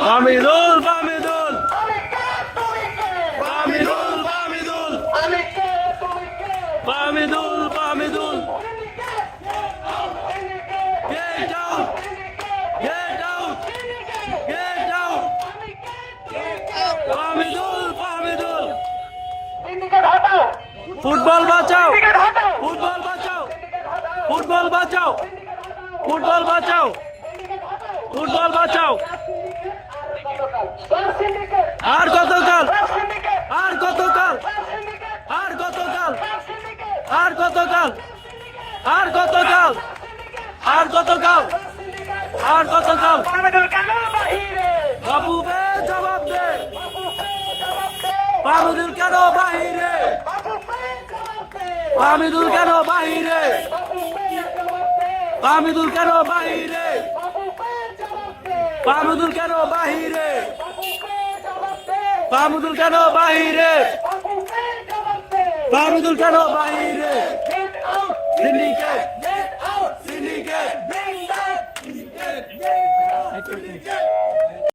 Famidul Famidul Famidul Famidul Famidul Famidul Get down! Get down! Get down! Famidul Famidul football বাঁচাও football বাঁচাও football বাঁচাও football বাঁচাও football বাঁচাও। আর কতকাল আর কতকাল আর কতকাল আর কতকাল আর কতকাল আর কতকাল আর কতকাল বাবু বে জবাব দে। ফামিদুল কেন বাহিরে? ফামিদুল কেন বাহিরে? ফামিদুল কেন বাহিরে? মাহমুদুল কেন বাহিরে মাহমুদুল কেন বাহিরে মাহমুদুল কেন বাহিরে সিন্ডিকেট সিন্ডিকেট সিন্ডিকেট